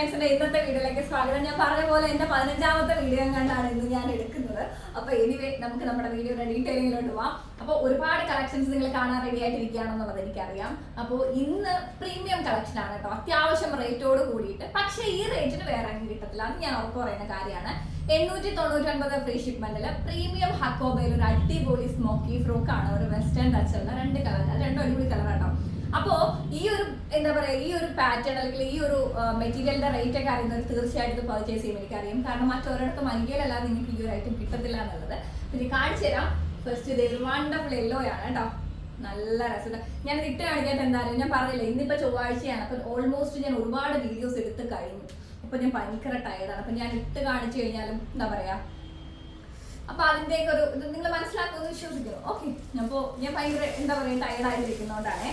ഡിസൈൻസിന്റെ ഇന്നത്തെ വീഡിയോയിലേക്ക് സ്വാഗതം. ഞാൻ പറഞ്ഞ പോലെ എന്റെ പതിനഞ്ചാമത്തെ വീഡിയോ കണ്ടാണ് ഇന്ന് ഞാൻ എടുക്കുന്നത്. അപ്പൊ എനിവേ നമുക്ക് നമ്മുടെ വീഡിയോയുടെ ഡീറ്റെയിലിങ്ങിലോട്ട് പോവാം. അപ്പോൾ ഒരുപാട് കളക്ഷൻസ് നിങ്ങൾ കാണാൻ റെഡി ആയിട്ടിരിക്കുകയാണെന്നുള്ളത് എനിക്കറിയാം. അപ്പോൾ ഇന്ന് പ്രീമിയം കളക്ഷൻ ആണ് കേട്ടോ. അത്യാവശ്യം റേറ്റോട് കൂടിയിട്ട്. പക്ഷേ ഈ റേറ്റിന് വേറെ കിട്ടത്തില്ല. അത് ഞാൻ ഉറപ്പ് പറയുന്ന കാര്യമാണ്. എണ്ണൂറ്റി തൊണ്ണൂറ്റി ഒൻപത് ഫ്രീ ഷിപ്മെന്റിൽ പ്രീമിയം ഹക്കോബയിൽ ഒരു അടിപൊളി സ്മോക്കി ഫ്രോക്ക് ആണ്. ഒരു വെസ്റ്റേൺ ടച്ച് ഉള്ള രണ്ട് കളർ രണ്ടും അടിപൊളി കളർ കേട്ടോ. അപ്പോ ഈ ഒരു എന്താ പറയാ ഈ ഒരു പാറ്റേൺ അല്ലെങ്കിൽ ഈ ഒരു മെറ്റീരിയലിന്റെ റേറ്റ് ഒക്കെ അറിയുന്നത് തീർച്ചയായിട്ടും പർച്ചേസ് ചെയ്യും എനിക്കറിയാം. കാരണം മറ്റൊരിടത്ത് മനികയിലല്ലാതെ നിങ്ങൾക്ക് ഈ ഒരു ഐറ്റം കിട്ടത്തില്ല എന്നുള്ളത്. പിന്നെ കാണിച്ചു തരാം. ഫസ്റ്റ് ഇത് വണ്ടർഫുൾ യെല്ലോ ആണ് കേട്ടോ. നല്ല രസം ഞാൻ ഇട്ട് കാണിക്കാത്ത എന്താ ഞാൻ പറഞ്ഞില്ല ഇന്നിപ്പോ ചൊവ്വാഴ്ചയാണ്. അപ്പൊ ഓൾമോസ്റ്റ് ഞാൻ ഒരുപാട് വീഡിയോസ് എടുത്ത് കഴിഞ്ഞു. അപ്പൊ ഞാൻ ഭയങ്കര ടയർഡാണ് അപ്പൊ ഞാൻ ഇട്ട് കാണിച്ചു കഴിഞ്ഞാലും എന്താ പറയാ? അപ്പൊ അതിന്റെയൊക്കെ ഒരു നിങ്ങൾ മനസ്സിലാക്കുമെന്ന് വിശ്വസിക്കുന്നു. ഓക്കെ അപ്പോ ഞാൻ ഭയങ്കര എന്താ പറയാ ടയർഡായിട്ടിരിക്കുന്നോണ്ടാണേ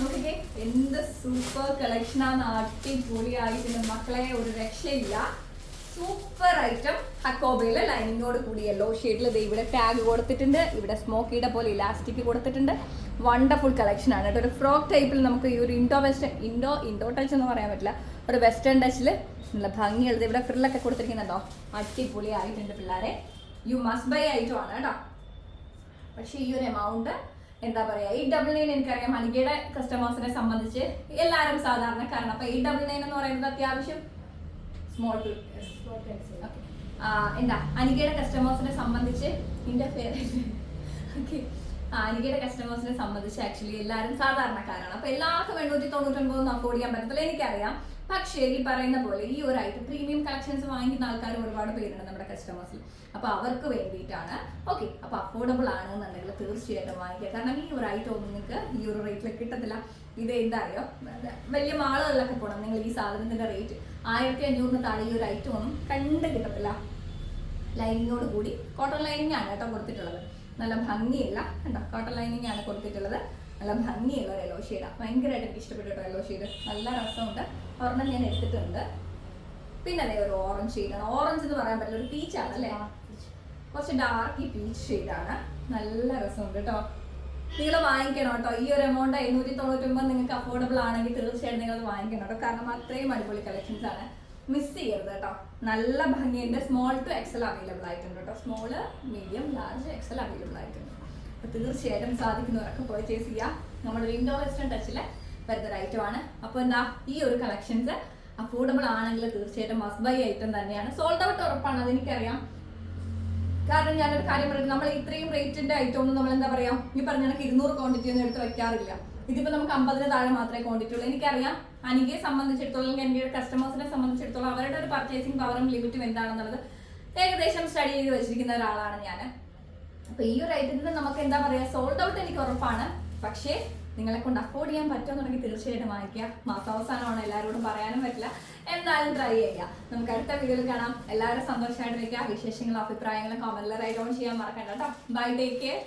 നോക്കിക്കേ എന്ത് സൂപ്പർ കളക്ഷനാണ് അടിപൊളിയായിട്ടുണ്ട് മക്കളെ ഒരു രക്ഷയില്ല. സൂപ്പർ ഐറ്റം ഹക്കോബയിൽ ലൈനിങ്ങോട് കൂടി യെല്ലോ ഷെയ്ഡിൽ ഇത് ഇവിടെ ടാഗ് കൊടുത്തിട്ടുണ്ട്. ഇവിടെ സ്മോക്കിയുടെ പോലെ ഇലാസ്റ്റിക് കൊടുത്തിട്ടുണ്ട്. വണ്ടർഫുൾ കളക്ഷൻ ആണ് കേട്ടോ. ഒരു ഫ്രോക്ക് ടൈപ്പിൽ നമുക്ക് ഈ ഒരു Indo western Indo Indo touch എന്ന് പറയാൻ പറ്റില്ല. ഒരു വെസ്റ്റേൺ ടച്ചിൽ നല്ല ഭംഗിയുള്ളത് ഇവിടെ ഫ്രില്ലൊക്കെ കൊടുത്തിരിക്കുന്നുണ്ടോ അടിപൊളിയായിട്ടുണ്ട് പിള്ളേരെ. യു മസ്റ്റ് ബൈ ഐറ്റം ആണ് കേട്ടോ. പക്ഷേ ഈ ഒരു എമൗണ്ട് എന്താ പറയാ എയ്റ്റ് ഡബിൾ നയൻ എനിക്കറിയാം. അനികയുടെ കസ്റ്റമേഴ്സിനെ സംബന്ധിച്ച് എല്ലാവരും സാധാരണക്കാരാണ്. അപ്പൊ എയ്റ്റ് ഡബിൾ നയൻ എന്ന് പറയുന്നത് അത്യാവശ്യം സ്മോൾ ടു എന്താ? അനികയുടെ കസ്റ്റമേഴ്സിനെ സംബന്ധിച്ച് ഇന്റർഫിയർ ഓക്കെ അനികയുടെ കസ്റ്റമേഴ്സിനെ സംബന്ധിച്ച് ആക്ച്വലി എല്ലാവരും സാധാരണക്കാരാണ്. അപ്പൊ എല്ലാവർക്കും എണ്ണൂറ്റി തൊണ്ണൂറ്റൊൻപതൊന്നും അഫോർഡ് ചെയ്യാൻ പറ്റത്തില്ല എനിക്കറിയാം. പക്ഷേ ഈ പറയുന്ന പോലെ ഈ ഒരു ഐറ്റം പ്രീമിയം കളക്ഷൻസ് വാങ്ങിക്കുന്ന ആൾക്കാർ ഒരുപാട് പേരുണ്ട് നമ്മുടെ കസ്റ്റമേഴ്സിൽ അപ്പൊ അവർക്ക് വേണ്ടിയിട്ടാണ്. ഓക്കെ അപ്പൊ അഫോർഡബിൾ ആണെന്നുണ്ടെങ്കിൽ തീർച്ചയായിട്ടും വാങ്ങിക്കുക. കാരണം ഈ ഒരു ഐറ്റം ഒന്നും നിങ്ങൾക്ക് ഈ ഒരു റേറ്റിൽ കിട്ടത്തില്ല. ഇത് എന്താ അറിയോ വലിയ മാളുകളിലൊക്കെ പോകണം നിങ്ങൾ ഈ സാധനത്തിന്റെ റേറ്റ് ആയിരത്തി അഞ്ഞൂറിന് താഴെ ഈ ഒരു ഐറ്റം ഒന്നും കണ്ട് കിട്ടത്തില്ല. ലൈനിങ്ങോട് കൂടി കോട്ടൺ ലൈനിങ് ആണ് കേട്ടോ കൊടുത്തിട്ടുള്ളത്. നല്ല ഭംഗിയില്ല കണ്ടോ? കോട്ടൺ ലൈനിങ് ആണ് കൊടുത്തിട്ടുള്ളത്. നല്ല ഭംഗിയുള്ള ഒരു എല്ലോ ഷെയ്ഡാണ് ഭയങ്കരമായിട്ട് എനിക്ക് ഇഷ്ടപ്പെട്ടു എല്ലോ ഷെയ്ഡ് നല്ല രസമുണ്ട്. ഒരെണ്ണം ഞാൻ എടുത്തിട്ടുണ്ട്. പിന്നെ അതേ ഒരു ഓറഞ്ച് ഷെയ്ഡാണ് ഓറഞ്ച് എന്ന് പറയാൻ പറ്റില്ല ഒരു പീച്ച് ആണ് അല്ലേ? കുറച്ച് ഡാർക്ക് പീച്ച് ഷെയ്ഡാണ് നല്ല രസമുണ്ട് കേട്ടോ. നിങ്ങൾ വാങ്ങിക്കണം കേട്ടോ. ഈ ഒരു എമൗണ്ട് എണ്ണൂറ്റി തൊണ്ണൂറ്റൊമ്പത് നിങ്ങൾക്ക് അഫോർഡബിൾ ആണെങ്കിൽ തീർച്ചയായിട്ടും നിങ്ങൾ വാങ്ങിക്കണം കേട്ടോ. കാരണം അത്രയും അടിപൊളി കളക്ഷൻസ് ആണ്. മിസ് ചെയ്യരുത് കേട്ടോ. നല്ല ഭംഗിയുണ്ട്. സ്മോൾ ടു എക്സൽ അവൈലബിൾ ആയിട്ടുണ്ട് കേട്ടോ. Small medium large XL available ആയിട്ടുണ്ട്. അപ്പൊ തീർച്ചയായിട്ടും സാധിക്കുന്നവരൊക്കെ പർച്ചേസ് ചെയ്യാം. നമ്മുടെ വിൻഡോ വെസ്റ്റേൺ ടച്ചിലെ വരുന്ന ഐറ്റം ആണ്. അപ്പോൾ എന്താ ഈ ഒരു കളക്ഷൻസ് അഫോർഡബിൾ ആണെങ്കിൽ തീർച്ചയായിട്ടും മസ്റ്റ് ബൈ ഐറ്റം തന്നെയാണ്. സോൾഡ് ഔട്ട് ഉറപ്പാണ് അതെനിക്കറിയാം. കാരണം ഞാനൊരു കാര്യം പറയുന്നത് നമ്മൾ ഇത്രയും റേറ്റിന്റെ ഐറ്റം ഒന്നും നമ്മൾ എന്താ പറയാ? ഈ പറഞ്ഞ കണക്ക് ഇരുന്നൂറ് ക്വാണ്ടിറ്റി ഒന്നും എടുത്ത് വെക്കാറില്ല. ഇതിപ്പോ നമുക്ക് അമ്പതിന് താഴെ മാത്രമേ ക്വാണ്ടിറ്റി ഉള്ളൂ. എനിക്കറിയാം അനികയെ സംബന്ധിച്ചിടത്തോളം എന്റെ കസ്റ്റമേഴ്സിനെ സംബന്ധിച്ചിടത്തോളം അവരുടെ ഒരു പർച്ചേസിംഗ് പവറും ലിമിറ്റും എന്താണെന്നുള്ളത് ഏകദേശം സ്റ്റഡി ചെയ്ത് വെച്ചിരിക്കുന്ന ഒരാളാണ് ഞാൻ അപ്പൊ ഈ ഒരു ഐറ്റത്തിന് നമുക്ക് എന്താ പറയാ സോൾഡ് ഔട്ട് എനിക്ക് ഉറപ്പാണ്. പക്ഷേ നിങ്ങളെ കൊണ്ട് അഫോർഡ് ചെയ്യാൻ പറ്റുമെന്നുണ്ടെങ്കിൽ തീർച്ചയായിട്ടും വാങ്ങിക്കുക. മാസാവസാനമാണ് എല്ലാവരോടും പറയാനും പറ്റില്ല. എന്തായാലും ട്രൈ ചെയ്യുക. നമുക്ക് അടുത്ത വീഡിയോയിൽ കാണാം. എല്ലാവരും സന്തോഷമായിട്ടിരിക്കുക. വിശേഷങ്ങളും അഭിപ്രായങ്ങളും റൈറ്റ് ഓൺ ചെയ്യാൻ മറക്കണ്ട കേട്ടോ. Bye take care